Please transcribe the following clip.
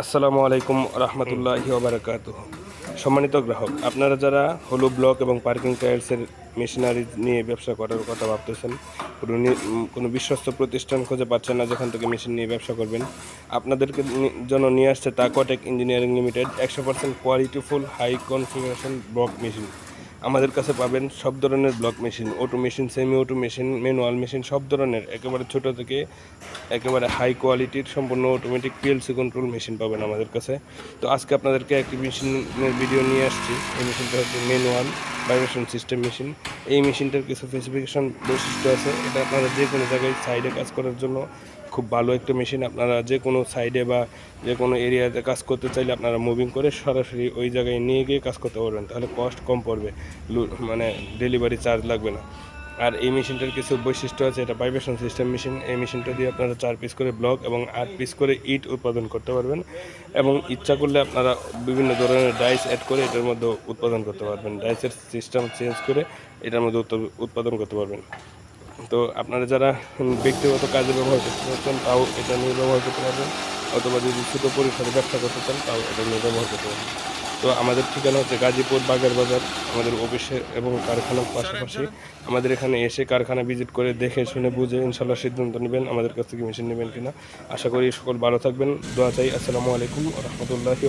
আসসালামু আলাইকুম রহমতুল্লাহি ওবরাকাত সম্মানিত গ্রাহক, আপনারা যারা হলো ব্লক এবং পার্কিং টায়ার্সের মেশিনারি নিয়ে ব্যবসা করার কথা ভাবতেছেন, কোনো কোনো বিশ্বস্ত প্রতিষ্ঠান খুঁজে পাচ্ছেন না যেখান থেকে মেশিন নিয়ে ব্যবসা করবেন, আপনাদেরকে জন্য নিয়ে আসছে তাকোটেক ইঞ্জিনিয়ারিং লিমিটেড একশো percent qualityful high configuration block machine. আমাদের কাছে পাবেন সব ধরনের block machine auto machine semi auto machine manual machine সব ধরনের। একেবারে ছোট থেকে একেবারে হাই কোয়ালিটির সম্পূর্ণ অটোমেটিক পিএলসি কন্ট্রোল মেশিন পাবেন আমাদের কাছে। তো আজকে আপনাদেরকে একটি মেশিনের ভিডিও নিয়ে আসছি। এই মেশিনটা হচ্ছে ম্যানুয়াল ভাইব্রেশন সিস্টেম মেশিন এই মেশিনটার কিছু স্পেসিফিকেশন বৈশিষ্ট্য আছে। এটা আপনারা যে কোনো জায়গায় সাইডে কাজ করার জন্য খুব ভালো একটা মেশিন আপনারা যে কোনো সাইডে বা যে কোনো এরিয়াতে কাজ করতে চাইলে আপনারা মুভিং করে সরাসরি ওই জায়গায় নিয়ে গিয়ে কাজ করতে পারবেন। তাহলে কস্ট কম পড়বে। মানে ডেলিভারি চার্জ লাগবে না। আর এই মেশিনটার কিছু বৈশিষ্ট্য আছে, এটা ভাইব্রেশন সিস্টেম মেশিন এই মেশিনটা দিয়ে আপনারা চার পিস করে ব্লক এবং আট পিস করে ইট উৎপাদন করতে পারবেন এবং ইচ্ছা করলে আপনারা বিভিন্ন ধরনের ডাইস অ্যাড করে এটার মধ্যে উৎপাদন করতে পারবেন। ডাইসের সিস্টেম চেঞ্জ করে এটার মধ্যে উৎপাদন করতে পারবেন। তো আপনারা যারা ব্যক্তিগত কাজে ব্যবহার করতে চাচ্ছেন, তাও এটা নিয়ে ব্যবহার করতে পারবেন। অথবা যদি ছোটো পরিসরে ব্যবসা করতে চান, তাও এটা নিয়ে ব্যবহার করতে পারবেন। তো আমাদের ঠিকানা হচ্ছে গাজীপুর বাগের বাজার, আমাদের অফিসে এবং কারখানার পাশাপাশি আমাদের এখানে এসে কারখানা ভিজিট করে দেখে শুনে বুঝে ইনশাল্লাহ সিদ্ধান্ত নেবেন, আমাদের কাছ থেকে মেশিন নেবেন কিনা। আশা করি সকল ভালো থাকবেন। দোয়া চাই। আসসালামু আলাইকুম রহমতুল্লাহি